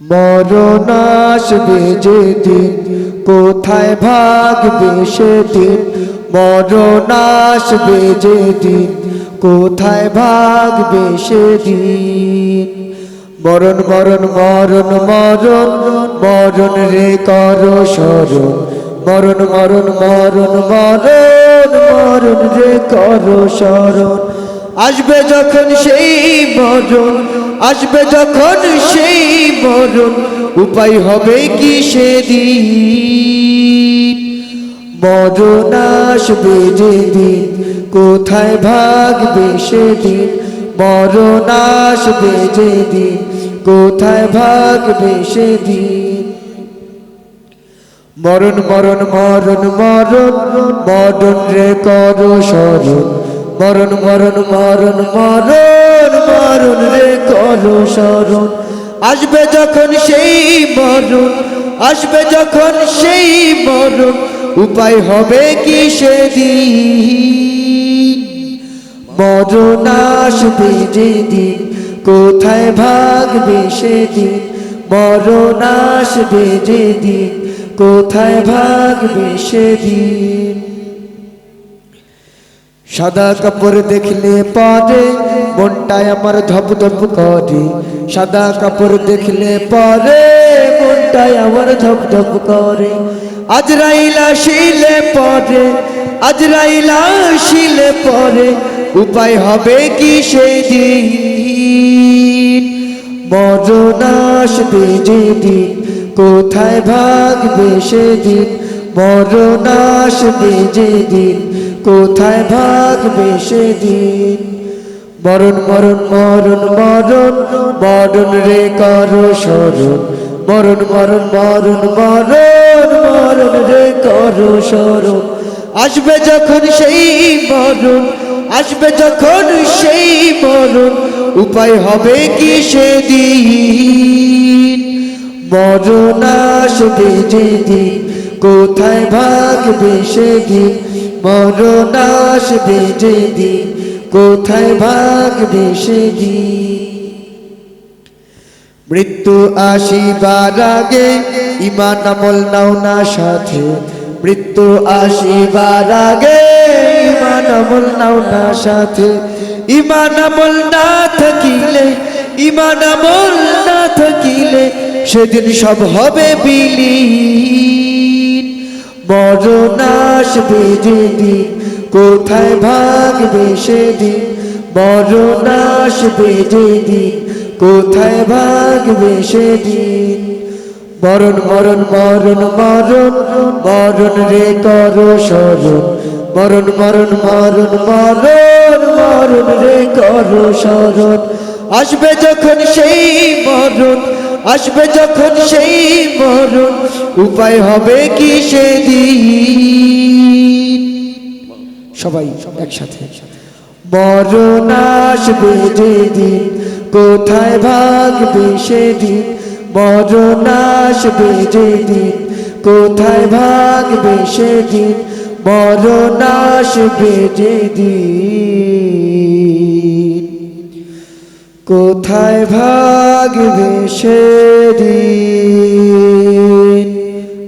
মরণ আসবে যেদিন, কোথায় ভাগবে সেদিন? আসবে যেদিন, কোথায় ভাগবে সেদিন? মরণ মরণ মরণ মরণ মরণ রে কর স্মরণ মরণ মরণ মরণ মরণ মরণ রে কর স্মরণ আসবে যখন সেই মরণ আসবে যখন সেই মরণ, উপায় হবে কি সেদিন? মরণ আসবে যেদিন, কোথায় ভাগবে সেদিন? মরণ আসবে যেদিন, কোথায় ভাগবে সেদিন? মরণ মরণ মরণ মরণ মরণ রে কর স্মরণ মরণ মরণ মরণ মরণ স্মরণ আসবে যখন সেই মরণ, আসবে যখন সেই মরণ, উপায় হবে কি সেদিন? মরণ আসবে যেদিন, কোথায় ভাগবে সেদিন? মরণ আসবে যেদিন, কোথায় ভাগবে সেদিন? সাদা কাপড় দেখলে পরে মনটায় আমার ধপ ধপ করে। সাদা কাপড় দেখলে পরে মনটায় আমার ধপ ধপ করে আজরাইলা শিলে পরে আজরাইলা শিলে পরে, উপায় হবে কি সেদিন? মরণ আসবে যেদিন, কোথায় ভাগবে সেদিন? মরণ আসবে যেদিন কোথায় ভাগ ভাগবে সেদিন? মরণ মরণ মরণ মরণ মরণ রে কর স্মরণ। মরণ মরণ মরণ মরণ মরণ রে কর স্মরণ। আসবে যখন সেই মরণ, আসবে যখন সেই মরণ, উপায় হবে কি সেদিন? মরণ আসবে যেদিন, কোথায় ভাগবে সেদিন? মরণ আসবে যেদিন কোথায় ভাগ ভাগবে সেদিন মৃত্যু আসিবার আগে ইমান আমল নাও না সাথে। মৃত্যু আসিবার আগে ইমান আমল নাও না সাথে। ইমান আমল না থাকিলে ইমান আমল না থাকিলে, সেদিন সব হবে বিলীন মরণ আসবে যেদিন কোথায় ভাগবে সেদিন? মরণ আসবে যেদিন কোথায় ভাগবে সেদিন? মরণ মরণ মরণ মরণ মরণ রে কর স্মরণ মরণ মরণ মরণ মরণ মরণ রে কর স্মরণ আসবে যখন সেই মরণ আসবে যখন সেই মরণ। উপায় হবে কি সেদিন? সবাই একসাথে। মরণ আসবে যেদিন, কোথায় ভাগবে সেদিন? মরণ আসবে যেদিন, কোথায় ভাগবে সেদিন? মরণ আসবে যেদিন। কোথায় ভাগবে সেদিন?